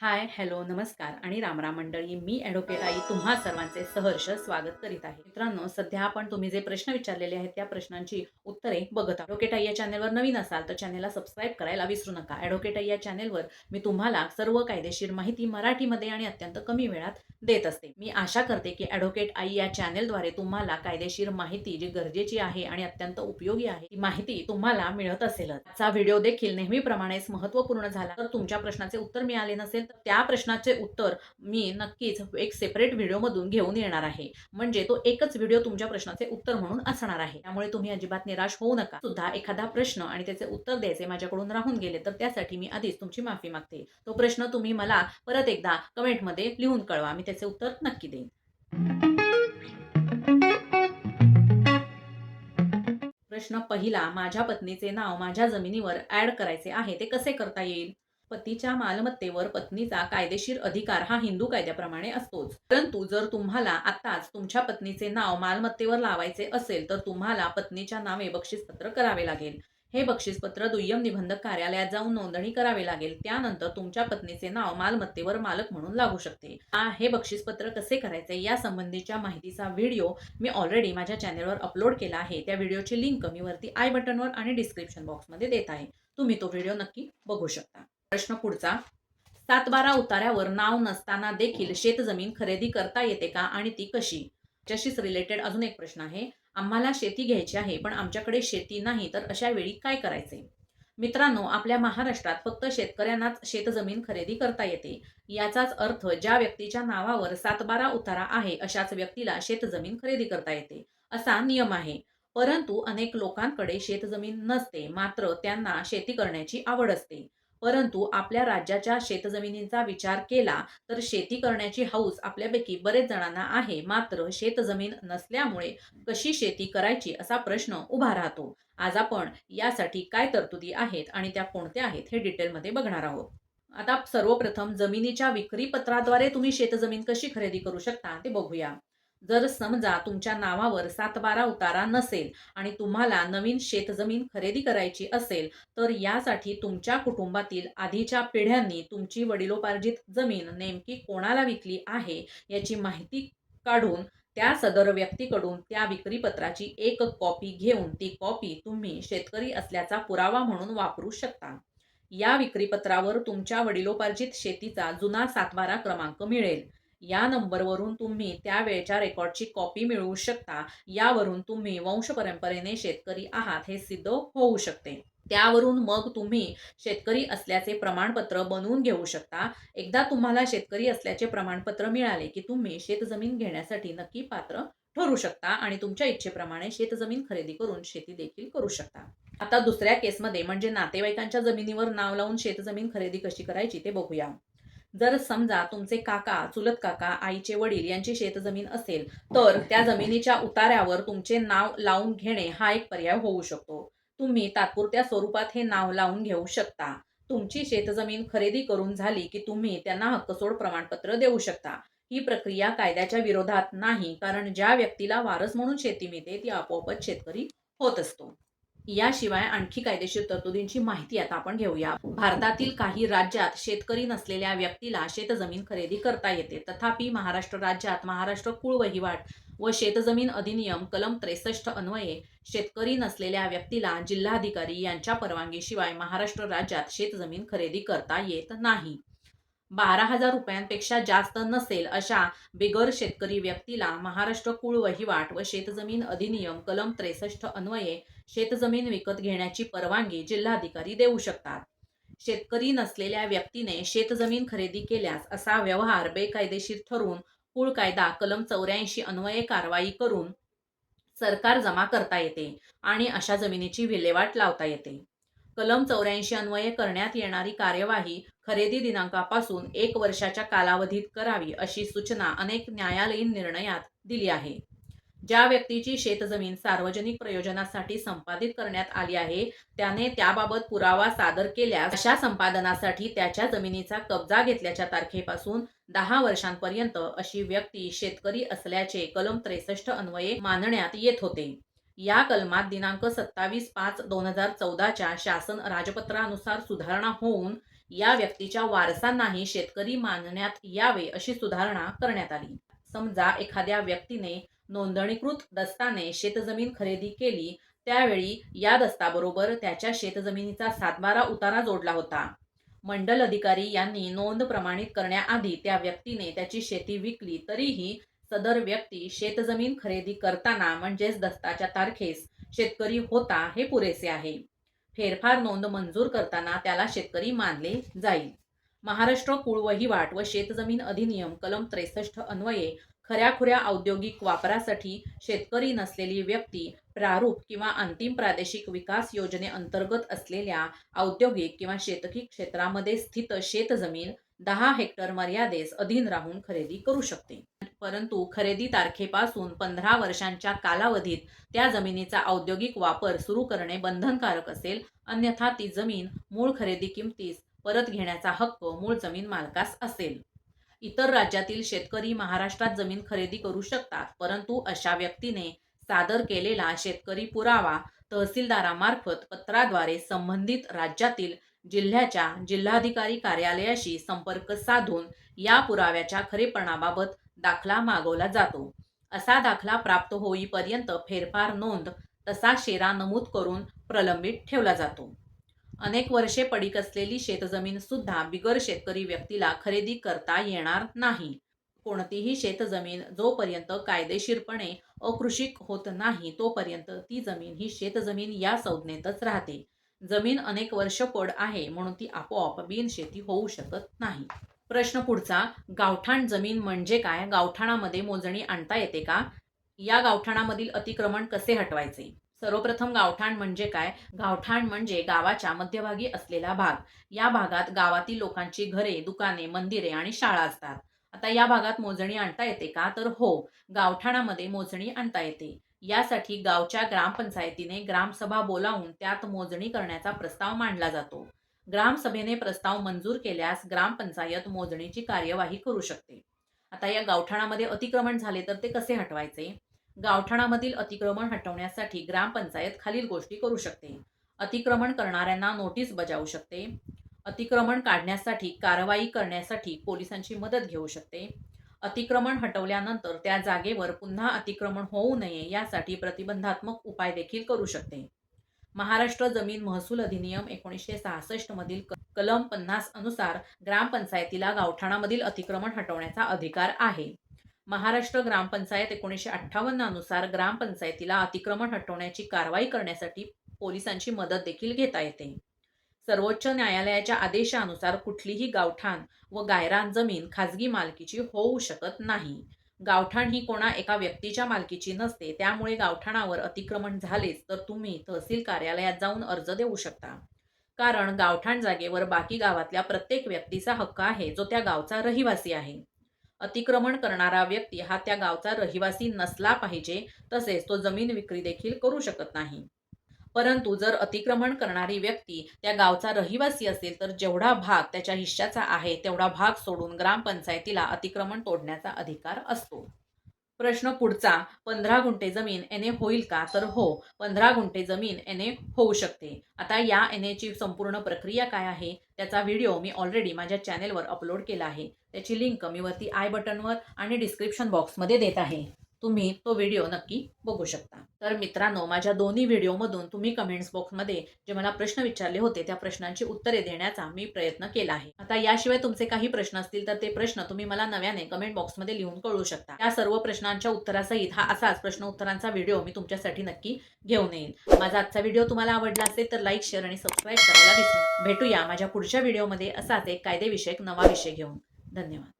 हाय, hello, नमस्कार आणि रामराम मंडळी. मी ॲडव्होकेट आई तुम्हा सर्वांचे सहर्ष स्वागत करीत आहे. मित्रांनो, सध्या आपण तुम्ही जे प्रश्न विचारलेले आहेत, त्या प्रश्नांची उत्तरे बघत ॲडव्होकेट आई या चॅनलवर नवीन असाल तर चॅनलला सबस्क्राईब करायला विसरू नका. ॲडव्होकेट आई या चॅनलवर मी तुम्हाला सर्व कायदेशीर माहिती मराठीमध्ये आणि अत्यंत कमी वेळात देत असते. मी आशा करते की ॲडव्होकेट आई या चॅनेलद्वारे तुम्हाला कायदेशीर माहिती जी गरजेची आहे आणि अत्यंत उपयोगी आहे, ती माहिती तुम्हाला मिळत असेल आजचा व्हिडिओ देखील नेहमीप्रमाणेच महत्त्वपूर्ण झाला तर तुमच्या प्रश्नाचे उत्तर मिळाले नसेल तर त्या प्रश्नाचे उत्तर मी नक्कीच एक सेपरेट व्हिडिओमधून घेऊन येणार आहे. म्हणजे तो एकच व्हिडिओ तुमच्या प्रश्नाचे उत्तर म्हणून असणार आहे. त्यामुळे तुम्ही अजिबात निराश होऊ नका. सुद्धा एखादा प्रश्न आणि त्याचे उत्तर द्यायचे माझ्याकडून राहून गेले तर त्यासाठी मी आधीच तुमची माफी मागते. तो प्रश्न तुम्ही मला परत एकदा कमेंटमध्ये लिहून कळवा. मी त्याचे उत्तर नक्की देईन. प्रश्न पहिला माझ्या पत्नीचे नाव माझ्या जमिनीवर ऍड करायचे आहे. ते कसे करता येईल? पतीच्या मालमत्तेवर पत्नीचा कायदेशीर अधिकार हा हिंदू कायद्याप्रमाणे असतोच. परंतु जर तुम्हाला आताच तुमच्या पत्नीचे नाव मालमत्तेवर लावायचे असेल तर तुम्हाला पत्नीच्या नावे बक्षीसपत्र करावे लागेल. हे बक्षीसपत्र दुय्यम निबंधक कार्यालयात जाऊन नोंदणी करावी लागेल. त्यानंतर तुमच्या पत्नीचे नाव मालमत्तेवर मालक म्हणून लागू शकते. आ, हे बक्षीसपत्र कसे करायचे या संबंधीच्या माहितीचा व्हिडिओ मी ऑलरेडी माझ्या चॅनलवर अपलोड केला आहे. त्या व्हिडिओची लिंक मी वरती आय बटनवर आणि डिस्क्रिप्शन बॉक्समध्ये देत आहे. तुम्ही तो व्हिडिओ नक्की बघू शकता. प्रश्न पुढचा सातबारा उतार्यावर नाव नसताना देखील शेतजमीन खरेदी करता येते का आणि ती कशी? त्याच्याशीच रिलेटेड अजून एक प्रश्न आहे. आम्हाला शेती घ्यायची आहे पण आमच्याकडे शेती नाही तर अशा वेळी काय करायचे? मित्रांनो, आपल्या महाराष्ट्रात फक्त शेतकऱ्यांनाच शेतजमीन खरेदी करता येते. याचाच अर्थ ज्या व्यक्तीच्या नावावर सातबारा उतारा आहे अशाच व्यक्तीला शेतजमीन खरेदी करता येते, असा नियम आहे. परंतु अनेक लोकांकडे शेतजमीन नसते मात्र त्यांना शेती करण्याची आवड असते. परंतु आपल्या राज्याच्या शेतजमिनींचा विचार केला तर शेती करण्याची हौस आपल्यापैकी बरेच जणांना आहे मात्र शेतजमीन नसल्यामुळे कशी शेती करायची असा प्रश्न उभा राहतो. आज आपण यासाठी काय तरतुदी आहेत आणि त्या कोणत्या आहेत हे डिटेलमध्ये बघणार आहोत. आता सर्वप्रथम जमिनीच्या विक्री पत्राद्वारे तुम्ही शेतजमीन कशी खरेदी करू शकता ते बघूया. जर समजा म्हणजे तुमच्या नावावर सातबारा उतारा नसेल आणि तुम्हाला नवीन शेतजमीन खरेदी करायची असेल तर यासाठी तुमच्या कुटुंबातील आधीच्या पिढ्यांनी तुमची वडिलोपार्जित जमीन नेमकी कोणाला विकली आहे याची माहिती काढून त्या सदर व्यक्तीकडून त्या विक्रीपत्राची एक कॉपी घेऊन ती कॉपी तुम्ही शेतकरी असल्याचा पुरावा म्हणून वापरू शकता. या विक्रीपत्रावर तुमच्या वडिलोपार्जित शेतीचा जुना सातबारा क्रमांक मिळेल. या नंबरवरून तुम्ही त्यावेळच्या रेकॉर्डची कॉपी मिळवू शकता. यावरून तुम्ही वंशपरंपरेने शेतकरी आहात हे सिद्ध होऊ शकते. त्यावरून मग तुम्ही शेतकरी असल्याचे प्रमाणपत्र बनवून घेऊ शकता. एकदा तुम्हाला शेतकरी असल्याचे प्रमाणपत्र मिळाले की तुम्ही शेतजमीन घेण्यासाठी नक्की पात्र ठरू शकता आणि तुमच्या इच्छेप्रमाणे शेतजमीन खरेदी करून शेती देखील करू शकता. आता दुसऱ्या केसमध्ये म्हणजे नातेवाईकांच्या जमिनीवर नाव लावून शेतजमीन खरेदी कशी करायची ते बघूया. जर समजा तुमचे काका, चुलत काका, आईचे वडील यांची शेतजमीन असेल तर त्या जमिनीच्या उतार्यावर तुमचे नाव लावून घेणे हा एक पर्याय होऊ शकतो. तुम्ही तात्पुरत्या स्वरूपात हे नाव लावून घेऊ शकता. तुमची शेतजमीन खरेदी करून झाली की तुम्ही त्यांना हक्कसोड प्रमाणपत्र देऊ शकता. ही प्रक्रिया कायद्याच्या विरोधात नाही कारण ज्या व्यक्तीला वारस म्हणून शेती मिळते ती आपोआपच शेतकरी होत असतो. याशिवाय आणखी कायदेशीर तरतुदींची माहिती आता आपण घेऊया. भारतातील काही राज्यात शेतकरी नसलेल्या व्यक्तीला शेतजमीन खरेदी करता येते. तथापि महाराष्ट्र राज्यात महाराष्ट्र कुळ वहिवाट व शेतजमीन अधिनियम कलम त्रेसष्ट अन्वये शेतकरी नसलेल्या व्यक्तीला जिल्हाधिकारी यांच्या परवानगीशिवाय महाराष्ट्र राज्यात शेतजमीन खरेदी करता येत नाही. बारा हजार रुपयांपेक्षा जास्त नसेल अशा बिगर शेतकरी व्यक्तीला महाराष्ट्र कुळ वहिवाट व शेतजमीन अधिनियम कलम त्रेसष्ट अन्वये शेतजमीन विकत घेण्याची परवानगी जिल्हाधिकारी देऊ शकतात. शेतकरी नसलेल्या व्यक्तीने शेतजमीन खरेदी केल्यास असा व्यवहार बेकायदेशीर ठरून कुळ कायदा कलम चौऱ्याऐंशी अन्वये कारवाई करून सरकार जमा करता येते आणि अशा जमिनीची विल्हेवाट लावता येते. कलम चौऱ्याऐंशी अन्वये करण्यात येणारी कार्यवाही खरेदी दिनांकापासून एक वर्षाच्या कालावधीत करावी अशी सूचना अनेक न्यायालयीन निर्णयात दिली आहे. ज्या व्यक्तीची शेतजमीन सार्वजनिक प्रयोजनासाठी संपादित करण्यात आली आहे त्याने त्याबाबत पुरावा सादर केल्यास अशा संपादनासाठी त्याच्या जमिनीचा कब्जा घेतल्याच्या तारखेपासून दहा वर्षांपर्यंत अशी व्यक्ती शेतकरी असल्याचे कलम त्रेसष्ट अन्वये मानण्यात येत होते. या कलमात दिनांक सत्तावीस पाच दोन हजार चौदाच्या शासन राजपत्रानुसार सुधारणा होऊन या व्यक्तीच्या वारसांनाही शेतकरी मानण्यात यावे अशी सुधारणा करण्यात आली. समजा एखाद्या व्यक्तीने नोंदणीकृत दस्ताने शेतजमीन खरेदी केली त्यावेळी या दस्ताबरोबर त्याच्या शेतजमिनीचा सातबारा उतारा जोडला होता. मंडल अधिकारी यांनी नोंद प्रमाणित करण्याआधी त्या व्यक्तीने त्याची शेती विकली तरीही सदर व्यक्ती शेतजमीन खरेदी करताना म्हणजेच दस्ताच्या तारखेस शेतकरी होता हे पुरेसे आहे. फेरफार नोंद मंजूर करताना त्याला शेतकरी मानले जाईल. महाराष्ट्र कुळ वहिवाट व शेतजमीन अधिनियम कलम त्रेसष्ट अन्वये खऱ्याखुऱ्या औद्योगिक वापरासाठी शेतकरी नसलेली व्यक्ती प्रारूप किंवा अंतिम प्रादेशिक विकास योजनेअंतर्गत असलेल्या औद्योगिक किंवा शेतकी क्षेत्रामध्ये स्थित शेतजमीन दहा हेक्टर मर्यादेस अधीन राहून खरेदी करू शकते. परंतु खरेदी तारखेपासून पंधरा वर्षांच्या कालावधीत त्या जमिनीचा औद्योगिक वापर सुरू करणे बंधनकारक असेल अन्यथा ती जमीन मूळ खरेदी किमतीस परत घेण्याचा हक्क मूळ जमीन मालकास असेल. इतर राज्यातील शेतकरी महाराष्ट्रात जमीन खरेदी करू शकतात परंतु अशा व्यक्तीने सादर केलेला शेतकरी पुरावा तहसीलदारामार्फत पत्राद्वारे संबंधित राज्यातील जिल्ह्याच्या जिल्हाधिकारी कार्यालयाशी संपर्क साधून या पुराव्याच्या खरेपणाबाबत दाखला मागवला जातो. असा दाखला प्राप्त होईपर्यंत फेरफार नोंद तसा शेरा नमूद करून प्रलंबित ठेवला जातो. अनेक वर्षे पडीक असलेली शेतजमीन सुद्धा बिगर शेतकरी व्यक्तीला खरेदी करता येणार नाही. कोणतीही शेतजमीन जोपर्यंत कायदेशीरपणे अकृषिक होत नाही तोपर्यंत ती जमीन ही शेतजमीन या संज्ञेतच राहते. जमीन अनेक वर्ष पड आहे म्हणून ती आपोआप बिनशेती होऊ शकत नाही. प्रश्न पुढचा गावठाण जमीन म्हणजे काय? गावठाणामध्ये मोजणी आणता येते का? या गावठाणामधील अतिक्रमण कसे हटवायचे? सर्वप्रथम गावठाण म्हणजे काय? गावठाण म्हणजे गावाच्या मध्यभागी असलेला भाग. या भागात गावातील लोकांची घरे दुकाने मंदिरे आणि शाळा असतात. आता या भागात मोजणी आणता येते का? तर हो गावठाणामध्ये मोजणी आणता येते. यासाठी गावच्या ग्रामपंचायतीने ग्रामसभा बोलावून त्यात मोजणी करण्याचा प्रस्ताव मांडला जातो. ग्रामसभेने प्रस्ताव मंजूर केल्यास ग्रामपंचायत मोजणीची कार्यवाही करू शकते. आता या गावठाणामध्ये अतिक्रमण झाले तर ते कसे हटवायचे? गावठाणामधील अतिक्रमण हटवण्यासाठी ग्रामपंचायत खालील गोष्टी करू शकते. अतिक्रमण करणाऱ्यांना नोटीस बजावू शकते. अतिक्रमण काढण्यासाठी कारवाई करण्यासाठी पोलिसांची मदत घेऊ शकते. अतिक्रमण हटवल्यानंतर त्या जागेवर पुन्हा अतिक्रमण होऊ नये यासाठी प्रतिबंधात्मक उपाय देखील करू शकते. महाराष्ट्र जमीन महसूल अधिनियम एकोणीसशे सहासष्ट मधील कलम पन्नास अनुसार ग्रामपंचायतीला गावठाणामधील अतिक्रमण हटवण्याचा अधिकार आहे. महाराष्ट्र ग्रामपंचायत एकोणीसशे अठ्ठावन्न अनुसार ग्रामपंचायतीला अतिक्रमण हटवण्याची कारवाई करण्यासाठी पोलिसांची मदत देखील घेता येते. सर्वोच्च न्यायालयाच्या आदेशानुसार कुठलीही गावठाण व गायरान जमीन खाजगी मालकीची होऊ शकत नाही. गावठाण ही कोणा एका व्यक्तीच्या मालकीची नसते त्यामुळे गावठाणावर अतिक्रमण झालेच तर तुम्ही तहसील कार्यालयात जाऊन अर्ज देऊ शकता. कारण गावठाण जागेवर बाकी गावातल्या प्रत्येक व्यक्तीचा हक्क आहे जो त्या गावचा रहिवासी आहे. अतिक्रमण करणारा व्यक्ती हा त्या गावचा रहिवासी नसला पाहिजे तसेच तो जमीन विक्री देखील करू शकत नाही. परंतु जर अतिक्रमण करणारी व्यक्ती त्या गावचा रहिवासी असेल तर जेवढा भाग त्याच्या हिश्श्याचा आहे तेवढा भाग सोडून ग्रामपंचायतीला अतिक्रमण तोडण्याचा अधिकार असतो. प्रश्न पुढचा पंधरा गुंठे जमीन एन ए होईल का? तर हो पंधरा गुंठे जमीन एन ए होऊ शकते. आता या एन एची संपूर्ण प्रक्रिया काय आहे? त्याचा व्हिडिओ मी ऑलरेडी माझ्या चॅनेलवर अपलोड केला आहे. त्याची लिंक मी वरती आय बटनवर आणि डिस्क्रिप्शन बॉक्समध्ये देत आहे. तुम्ही तो व्हिडिओ नक्की बघू शकता. तर मित्रांनो माझ्या दोन्ही व्हिडिओमधून तुम्ही कमेंट्स बॉक्समध्ये जे मला प्रश्न विचारले होते त्या प्रश्नांची उत्तरे देण्याचा मी प्रयत्न केला आहे. आता याशिवाय तुमचे काही प्रश्न असतील तर ते प्रश्न तुम्ही मला नव्याने कमेंट बॉक्समध्ये लिहून कळू शकता. या सर्व प्रश्नांच्या उत्तरासहित हा असाच प्रश्न उत्तरांचा व्हिडिओ मी तुमच्यासाठी नक्की घेऊन येईल माझा आजचा व्हिडिओ तुम्हाला आवडला असेल तर लाईक शेअर आणि सबस्क्राईब करायला विसरू भेटूया माझ्या पुढच्या व्हिडिओमध्ये असाच एक कायदेविषयक नवा विषय घेऊन. धन्यवाद.